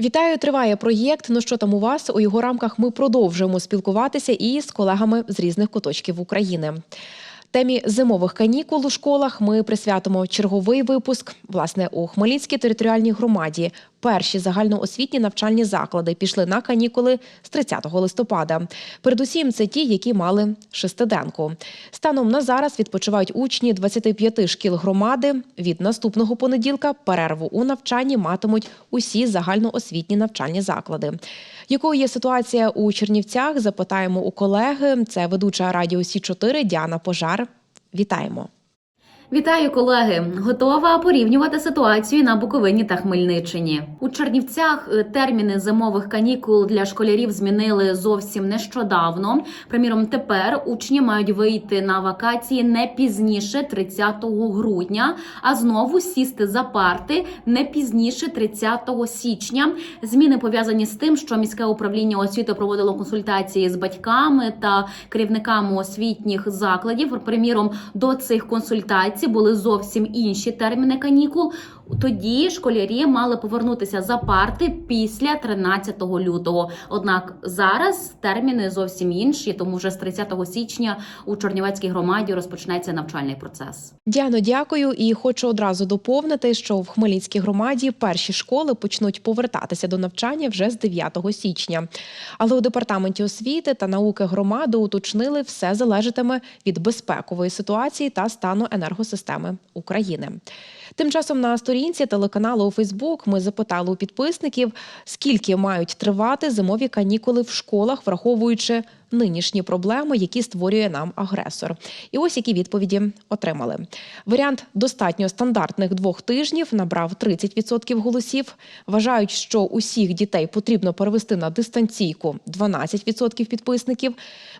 Вітаю, триває проєкт. Ну що там у вас? У його рамках ми продовжуємо спілкуватися і з колегами з різних куточків України. Темі зимових канікул у школах ми присвятимо черговий випуск. Власне, у Хмельницькій територіальній громаді перші загальноосвітні навчальні заклади пішли на канікули з 30 листопада. Передусім, це ті, які мали шестиденку. Станом на зараз відпочивають учні 25 шкіл громади. Від наступного понеділка перерву у навчанні матимуть усі загальноосвітні навчальні заклади. Якою є ситуація у Чернівцях? Запитаємо у колеги. Це ведуча радіо Сі 4 Діана Пожар. Вітаємо. Вітаю, колеги! Готова порівнювати ситуацію на Буковині та Хмельниччині. У Чернівцях е, терміни зимових канікул для школярів змінили зовсім нещодавно. Приміром, тепер учні мають вийти на вакації не пізніше 30 грудня, а знову сісти за парти не пізніше 30 січня. Зміни пов'язані з тим, що міське управління освіти проводило консультації з батьками та керівниками освітніх закладів. Приміром, до цих консультацій були зовсім інші терміни канікул. Тоді школярі мали повернутися за парти після 13 лютого. Однак зараз терміни зовсім інші, тому вже з 30 січня у Чорнівецькій громаді розпочнеться навчальний процес. Діано, дякую. І хочу одразу доповнити, що в Хмельницькій громаді перші школи почнуть повертатися до навчання вже з 9 січня. Але у департаменті освіти та науки громади уточнили, все залежатиме від безпекової ситуації та стану енергосистеми України. Тим часом на сторінці телеканалу у Фейсбук ми запитали у підписників, скільки мають тривати зимові канікули в школах, враховуючи нинішні проблеми, які створює нам агресор. І ось які відповіді отримали. Варіант достатньо стандартних двох тижнів набрав 30% голосів. Вважають, що усіх дітей потрібно перевести на дистанційку 12% підписників.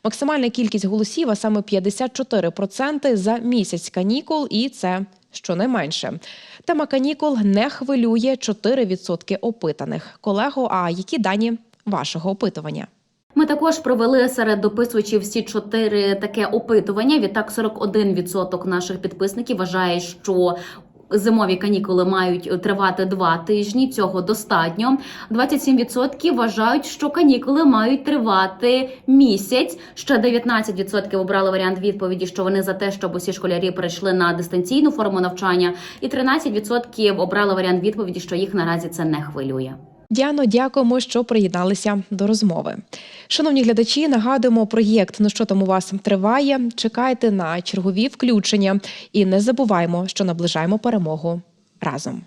Максимальна кількість голосів, а саме 54% за місяць канікул, і це щонайменше. Тема канікул не хвилює 4% опитаних. Колего, а які дані вашого опитування? Ми також провели серед дописувачів всі чотири таке опитування. Відтак 41% наших підписників вважає, що Зимові канікули мають тривати два тижні. Цього достатньо. 27% вважають, що канікули мають тривати місяць. Ще 19% обрали варіант відповіді, що вони за те, щоб усі школярі перейшли на дистанційну форму навчання, і 13% обрали варіант відповіді, що їх наразі це не хвилює. Діано, дякуємо, що приєдналися до розмови. Шановні глядачі, нагадуємо, проєкт ну що там у вас триває. Чекайте на чергові включення і не забуваємо, що наближаємо перемогу разом.